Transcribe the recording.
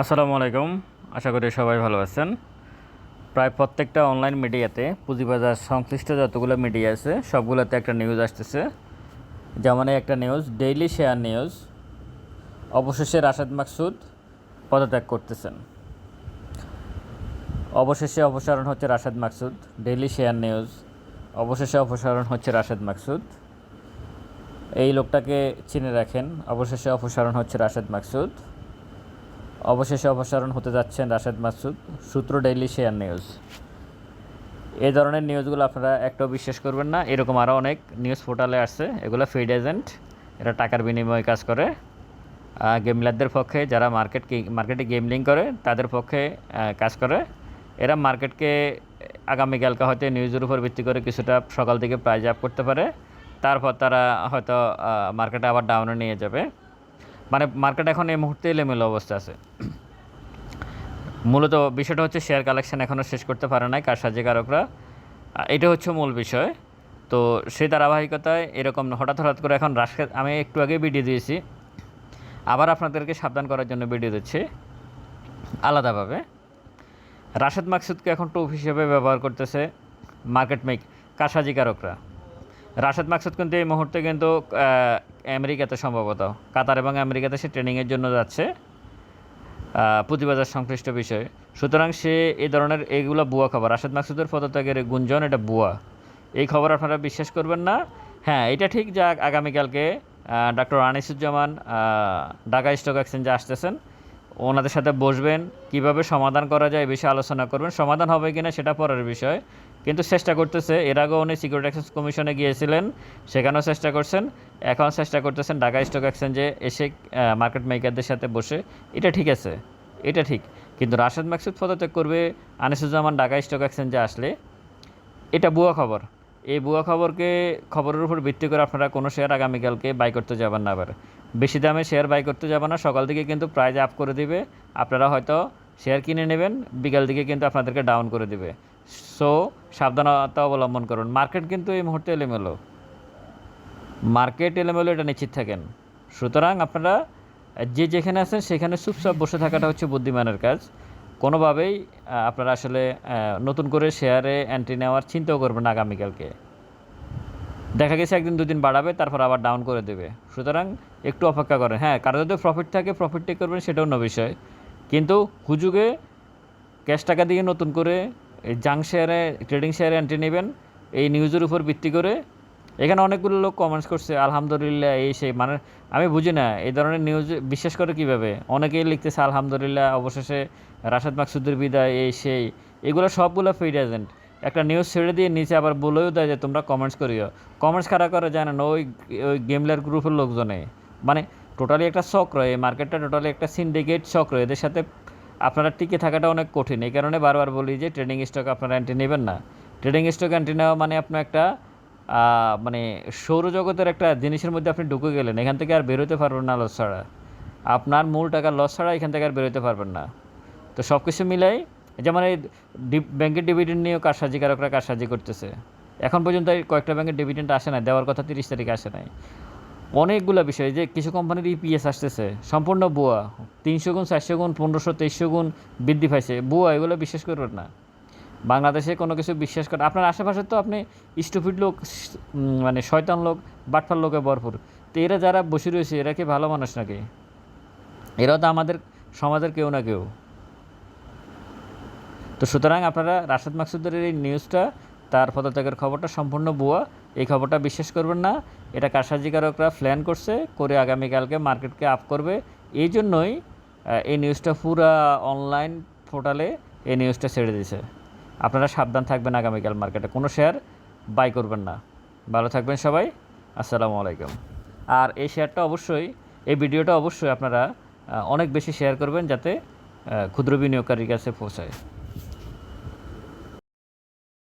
আসসালামু আলাইকুম। আশা করি সবাই ভালো আছেন। প্রায় প্রত্যেকটা অনলাইন মিডিয়াতে পুঁজিবাজার সংশ্লিষ্ট যতগুলো মিডিয়া আছে, সবগুলোতে একটা নিউজ আসতেছে। যেমন একটা নিউজ ডেইলি শেয়ার নিউজ অবশেষে রাশেদ মাকসুদ পদত্যাগ করতেছেন। অবশেষে অপসারণ হচ্ছে Rashed Maksud daily share news অবশেষে অপসারণ হচ্ছে রাশেদ মাকসুদ। এই লোকটাকে চিনে রাখেন। অবশেষে অপসারণ হচ্ছে রাশেদ মাকসুদ। অবশেষে অপসারণ হতে যাচ্ছেন রাশেদ মাসুদ, সূত্র ডেইলি শেয়ার নিউজ। এই ধরনের নিউজগুলো আপনারা একটাও বিশ্বাস করবেন না, এরকম আরও অনেক নিউজ পোর্টালে আসছে, এগুলো ফিড এজেন্ট, এরা টাকার বিনিময়ে কাজ করে। গেমলারদের পক্ষে যারা মার্কেট মার্কেটে গেমলিং করে, তাদের পক্ষে কাজ করে। এরা মার্কেটকে আগামীকালকে হয়তো নিউজের উপর ভিত্তি করে কিছুটা সকাল থেকে প্রাইজ আপ করতে পারে। তারপর তারা হয়তো মার্কেটে আবার ডাউনে নিয়ে যাবে। মানে মার্কেট এখন এই মুহূর্তে এলোমেলো অবস্থা আছে। মূলত বিষয়টা হচ্ছে শেয়ার কালেকশন এখনও শেষ করতে পারে নাই কারসাজিকারকরা। এটা হচ্ছে মূল বিষয়। তো সেই ধারাবাহিকতায় এরকম হঠাৎ হঠাৎ করে এখন রাশকে, আমি একটু আগে ভিডিও দিয়েছি। আবার আপনাদেরকে সাবধান করার জন্য ভিডিও দিচ্ছি। আলাদাভাবে। রাশেদ মাকসুদকে এখন টুপ হিসেবে ব্যবহার করতেছে মার্কেট মেক কারসাজিকারকরা। রাশেদ মাকসুদ কিন্তু এই মুহূর্তে কিন্তু আমেরিকাতে সম্ভবত। কাতার এবং আমেরিকাতে সে ট্রেনিংয়ের জন্য যাচ্ছে পুঁজিবাজার সংশ্লিষ্ট বিষয়। সুতরাং সে এই ধরনের এইগুলো বুয়া খবর। রাশেদ মাকসুদের পদত্যাগের গুঞ্জন, এটা বুয়া এই খবর আপনারা বিশ্বাস করবেন না। হ্যাঁ এটা ঠিক যে আগ- আগামীকালকে ডক্টর আনিসুজ্জামান ঢাকা স্টক এক্সচেঞ্জে আসতেছেন। ওনাদের সাথে বসবেন, কীভাবে সমাধান করা যায় এই বিষয়ে আলোচনা করবেন। সমাধান হবে কিনা সেটা পরের বিষয়। কিন্তু চেষ্টা করতেছে। এর আগেও উনি সিকিউরিটি এক্সচেঞ্জ কমিশনে গিয়েছিলেন, সেখানেও চেষ্টা করছেন। এখন চেষ্টা করতেছেন ঢাকা স্টক এক্সচেঞ্জে এসে মার্কেট মেকারদের সাথে বসে। এটা ঠিক আছে, এটা ঠিক। কিন্তু রাশেদ মাকসুদ পদত্যাগ করবে আনিসুজ্জামান ঢাকা স্টক এক্সচেঞ্জে আসলে, এটা বুয়া খবর। এই বুয়া খবরকে, খবরের উপর ভিত্তি করে আপনারা কোনো শেয়ার আগামীকালকে বাই করতে যাবেন না আবার। বেশি দামে শেয়ার বাই করতে যাবেন না, সকাল দিকে কিন্তু প্রাইজ আপ করে দিবে। আপনারা হয়তো শেয়ার কিনে নেবেন, বিকাল দিকে কিন্তু আপনাদেরকে ডাউন করে দিবে। সো সাবধানতা অবলম্বন করুন। মার্কেট কিন্তু এই মুহূর্তে এলোমেলো। মার্কেট এলোমেলো, এটা নিশ্চিত থাকেন। সুতরাং আপনারা যে যেখানে আছেন, সেখানে চুপচাপ বসে থাকাটা হচ্ছে বুদ্ধিমানের কাজ। কোনোভাবেই আপনারা আসলে নতুন করে শেয়ারে এন্ট্রি নেওয়ার চিন্তাও করবেন আগামীকালকে। দেখা গেছে একদিন, দুদিন বাড়াবে, তারপর আবার ডাউন করে দেবে। সুতরাং একটু অপেক্ষা করেন। হ্যাঁ কারও যদি প্রফিট থাকে প্রফিট টেক করবেন সেটা অন্য বিষয়। কিন্তু হুজুগে ক্যাশ টাকা দিয়ে নতুন করে জাং শেয়ারে ট্রেডিং শেয়ারে এন্ট্রি নেবেন। এই নিউজের উপর ভিত্তি করে। এখানে অনেকগুলো লোক কমেন্টস করছে, আলহামদুলিল্লাহ, এই সেই। মানে আমি বুঝি না, এই ধরনের নিউজ বিশ্বাস করে কীভাবে? অনেকেই লিখতেছে, আলহামদুলিল্লাহ, অবশেষে রাশেদ মাকসুদের বিদায়, এই সেই। এগুলো সবগুলো ফেড এজেন্ট একটা নিউজ ছেড়ে দিয়ে নিচে আবার বলেও দেয় যে, তোমরা কমেন্টস করিও। কমেন্টস খারাপ করে জানে না ওই ওই গেমলার গ্রুপের লোকজনে। মানে টোটালি একটা চক্র, এই মার্কেটটা টোটালি একটা সিন্ডিকেট চক্র। এদের সাথে আপনারা টিকে থাকাটা অনেক কঠিন। এই কারণে বারবার বলি যে ট্রেডিং স্টক আপনারা অ্যান্টি নেবেন না। ট্রেডিং স্টক অ্যান্টি নেওয়া মানে আপনার একটা মানে সৌরজগতের একটা জিনিসের মধ্যে আপনি ঢুকে গেলেন। এখান থেকে আর বেরোতে পারবেন না লস ছাড়া। আপনার মূল টাকা লস ছাড়া এখান থেকে আর বেরোতে পারবেন না। তো সব কিছু মিলাই, যেমন এই ব্যাংকের ডিভিডেন্ড নিয়েও কারসাজিকারকরা কারসাজি করতেছে। এখন পর্যন্ত কয়েকটা ব্যাংকের ডিভিডেন্ড আসে না দেওয়ার কথা তিরিশ তারিখে আসে নাই। অনেকগুলো বিষয় যে কিছু কোম্পানির ইপিএস আসতেছে, সম্পূর্ণ বুয়া তিনশো গুণ, চারশো গুণ, পনেরোশো, তেইশশো গুণ বৃদ্ধি পাইছে বুয়া এগুলো বিশ্বাস করবেন না। বাংলাদেশে কোনো কিছু বিশ্বাস করে, আপনার আশেপাশে তো আপনি স্টুপিড লোক মানে শয়তান লোক বাটফার লোকে ভরপুর, তো এরা যারা বসে রয়েছে, এরা কি ভালো মানুষ নাকি? এরাও তো আমাদের সমাজের কেউ না কেউ। তো সুতরাং আপনারা রাশেদ মাকসুদের এই নিউজটা তার পদত্যাগের খবরটা সম্পূর্ণ বুয়া এই খবরটা বিশ্বাস করবেন না এটা কারসাজিকারকরা প্ল্যান করছে, করে আগামীকালকে মার্কেটকে আপ করবে। এই জন্যই এই নিউজটা পুরা অনলাইন পোর্টালে এই নিউজটা ছেড়ে দিয়েছে। আপনারা সাবধান থাকবেন আগামীকাল মার্কেটে কোনো শেয়ার বাই করবেন না। ভালো থাকবেন সবাই। আসসালামু আলাইকুম। আর এই শেয়ারটা অবশ্যই, এই ভিডিওটা অবশ্যই আপনারা অনেক বেশি শেয়ার করবেন যাতে ক্ষুদ্র বিনিয়োগকারীর কাছে পৌঁছায়।